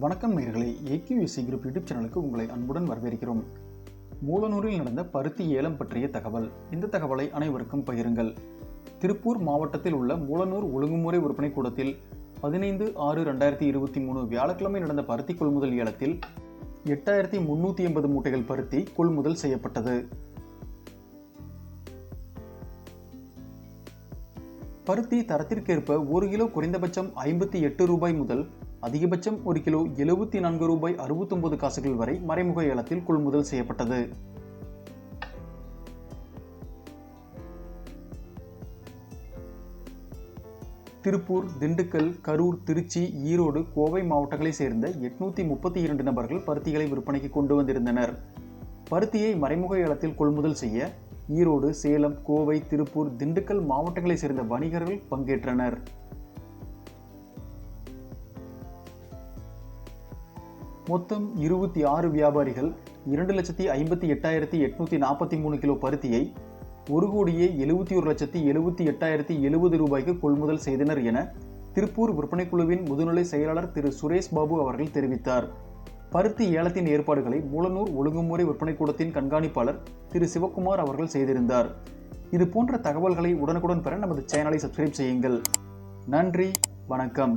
வணக்கம் நேர்களை. AQSC group YouTube சேனலுக்கு உங்களை அன்புடன் வரவேற்கிறோம். மூலனூரில் நடந்த பருத்தி ஏலம் பற்றிய தகவல். இந்த தகவலை அனைவருக்கும் பகிருங்கள். திருப்பூர் மாவட்டத்தில் உள்ள மூலனூர் ஒழுங்குமுறை விற்பனை கூடத்தில் பதினைந்து ஆறு ரெண்டாயிரத்தி இருபத்தி மூணு வியாழக்கிழமை நடந்த பருத்தி கொள்முதல் ஏலத்தில் எட்டாயிரத்தி முன்னூற்றி எண்பது மூட்டைகள் பருத்தி கொள்முதல் செய்யப்பட்டது. பருத்தி தரத்திற்கேற்ப ஒரு கிலோ குறைந்தபட்சம் ஐம்பத்தி எட்டு ரூபாய் முதல் அதிகபட்சம் ஒரு கிலோ எழுபத்தி நான்கு ரூபாய் அறுபத்தொன்பது காசுகள் வரை மறைமுக ஏலத்தில் கொள்முதல் செய்யப்பட்டது. திருப்பூர் திண்டுக்கல் கரூர் திருச்சி ஈரோடு கோவை மாவட்டங்களைச் சேர்ந்த எட்நூத்தி முப்பத்தி இரண்டு நபர்கள் பருத்திகளை விற்பனைக்கு கொண்டு வந்திருந்தனர். பருத்தியை மறைமுக ஏலத்தில் கொள்முதல் செய்ய ஈரோடு சேலம் கோவை திருப்பூர் திண்டுக்கல் மாவட்டங்களைச் சேர்ந்த வணிகர்கள் பங்கேற்றனர். மொத்தம் இருபத்தி ஆறு வியாபாரிகள் இரண்டு லட்சத்தி ஐம்பத்தி எட்டாயிரத்தி எட்நூத்தி நாற்பத்தி மூணு கிலோ பருத்தியை ஒரு கோடியே எழுபத்தி ஒரு லட்சத்தி எழுபத்தி எட்டாயிரத்தி எழுபது ரூபாய்க்கு கொள்முதல் செய்தனர் என திருப்பூர் விற்பனைக்குழுவின் முதுநிலை செயலாளர் திரு சுரேஷ் பாபு அவர்கள் தெரிவித்தார். பருத்தி ஏலத்தின் ஏற்பாடுகளை மூலனூர் ஒழுங்குமுறை விற்பனை கூடத்தின் கண்காணிப்பாளர் திரு சிவக்குமார் அவர்கள் செய்திருந்தார். இது போன்ற தகவல்களை உடனுக்குடன் பெற நமது சேனலை சப்ஸ்கிரைப் செய்யுங்கள். நன்றி வணக்கம்.